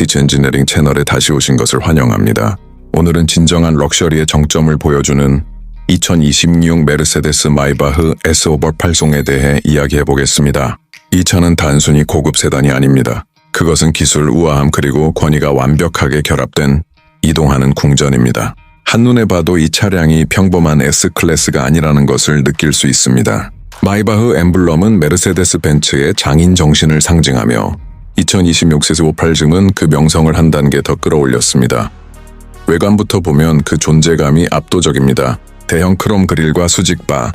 오토티치 엔지니어링 채널에 다시 오신 것을 환영합니다. 오늘은 진정한 럭셔리의 정점을 보여주는 2026 메르세데스 마이바흐 S5 8송에 대해 이야기해 보겠습니다. 이 차는 단순히 고급 세단이 아닙니다. 그것은 기술, 우아함 그리고 권위가 완벽하게 결합된 이동하는 궁전입니다. 한눈에 봐도 이 차량이 평범한 S클래스가 아니라는 것을 느낄 수 있습니다. 마이바흐 엠블럼은 메르세데스 벤츠의 장인 정신을 상징하며 2026 세스 58즘은 그 명성을 한 단계 더 끌어올렸습니다. 외관부터 보면 그 존재감이 압도적입니다. 대형 크롬 그릴과 수직바,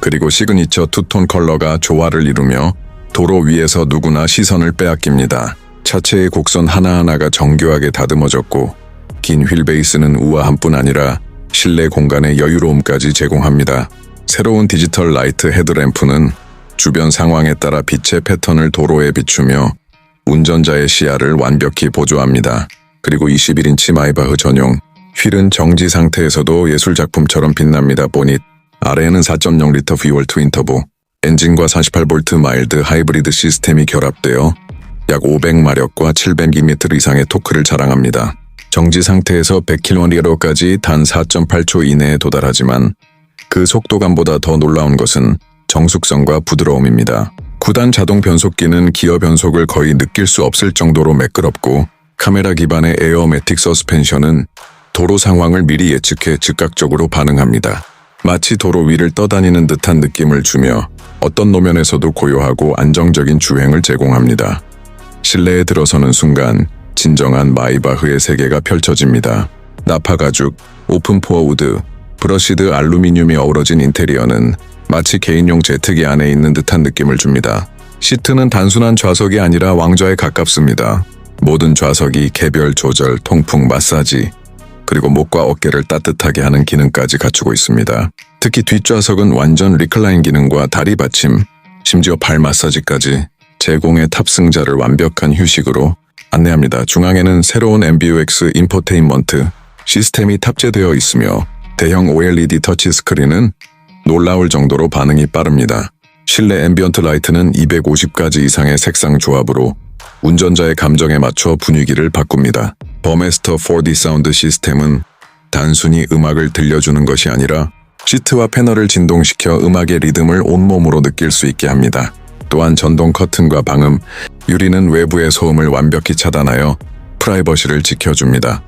그리고 시그니처 투톤 컬러가 조화를 이루며 도로 위에서 누구나 시선을 빼앗깁니다. 차체의 곡선 하나하나가 정교하게 다듬어졌고 긴 휠베이스는 우아함뿐 아니라 실내 공간의 여유로움까지 제공합니다. 새로운 디지털 라이트 헤드램프는 주변 상황에 따라 빛의 패턴을 도로에 비추며 운전자의 시야를 완벽히 보조합니다. 그리고 21인치 마이바흐 전용 휠은 정지 상태에서도 예술작품처럼 빛납니다. 보닛 아래에는 4.0리터 V 트윈 터보 엔진과 48V 마일드 하이브리드 시스템이 결합되어 약 500마력과 700Nm 이상의 토크를 자랑합니다. 정지 상태에서 100km까지 단 4.8초 이내에 도달하지만 그 속도감보다 더 놀라운 것은 정숙성과 부드러움입니다. 9단 자동 변속기는 기어 변속을 거의 느낄 수 없을 정도로 매끄럽고 카메라 기반의 에어매틱 서스펜션은 도로 상황을 미리 예측해 즉각적으로 반응합니다. 마치 도로 위를 떠다니는 듯한 느낌을 주며 어떤 노면에서도 고요하고 안정적인 주행을 제공합니다. 실내에 들어서는 순간 진정한 마이바흐의 세계가 펼쳐집니다. 나파 가죽, 오픈 포어 우드, 브러시드 알루미늄이 어우러진 인테리어는 마치 개인용 제트기 안에 있는 듯한 느낌을 줍니다. 시트는 단순한 좌석이 아니라 왕좌에 가깝습니다. 모든 좌석이 개별 조절, 통풍, 마사지, 그리고 목과 어깨를 따뜻하게 하는 기능까지 갖추고 있습니다. 특히 뒷좌석은 완전 리클라인 기능과 다리 받침, 심지어 발 마사지까지 제공해 탑승자를 완벽한 휴식으로 안내합니다. 중앙에는 새로운 MBUX 인포테인먼트 시스템이 탑재되어 있으며 대형 OLED 터치 스크린은 놀라울 정도로 반응이 빠릅니다. 실내 앰비언트 라이트는 250가지 이상의 색상 조합으로 운전자의 감정에 맞춰 분위기를 바꿉니다. 버메스터 4D 사운드 시스템은 단순히 음악을 들려주는 것이 아니라 시트와 패널을 진동시켜 음악의 리듬을 온몸으로 느낄 수 있게 합니다. 또한 전동 커튼과 방음, 유리는 외부의 소음을 완벽히 차단하여 프라이버시를 지켜줍니다.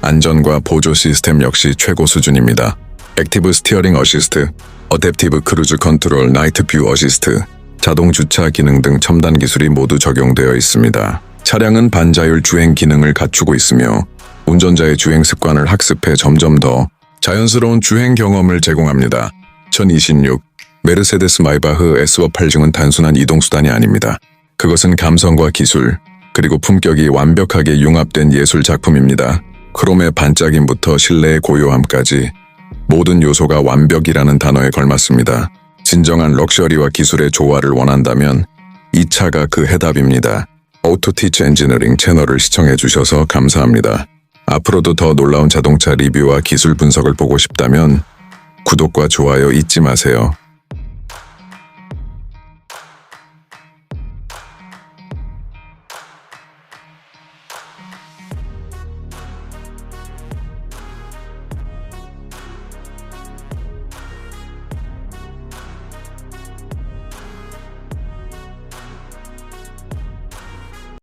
안전과 보조 시스템 역시 최고 수준입니다. 액티브 스티어링 어시스트, 어댑티브 크루즈 컨트롤, 나이트 뷰 어시스트, 자동 주차 기능 등 첨단 기술이 모두 적용되어 있습니다. 차량은 반자율 주행 기능을 갖추고 있으며 운전자의 주행 습관을 학습해 점점 더 자연스러운 주행 경험을 제공합니다. 2026 메르세데스 마이바흐 S5 8중은 단순한 이동수단이 아닙니다. 그것은 감성과 기술, 그리고 품격이 완벽하게 융합된 예술 작품입니다. 크롬의 반짝임부터 실내의 고요함까지 모든 요소가 완벽이라는 단어에 걸맞습니다. 진정한 럭셔리와 기술의 조화를 원한다면 이 차가 그 해답입니다. 오토티치 엔지니어링 채널을 시청해 주셔서 감사합니다. 앞으로도 더 놀라운 자동차 리뷰와 기술 분석을 보고 싶다면 구독과 좋아요 잊지 마세요.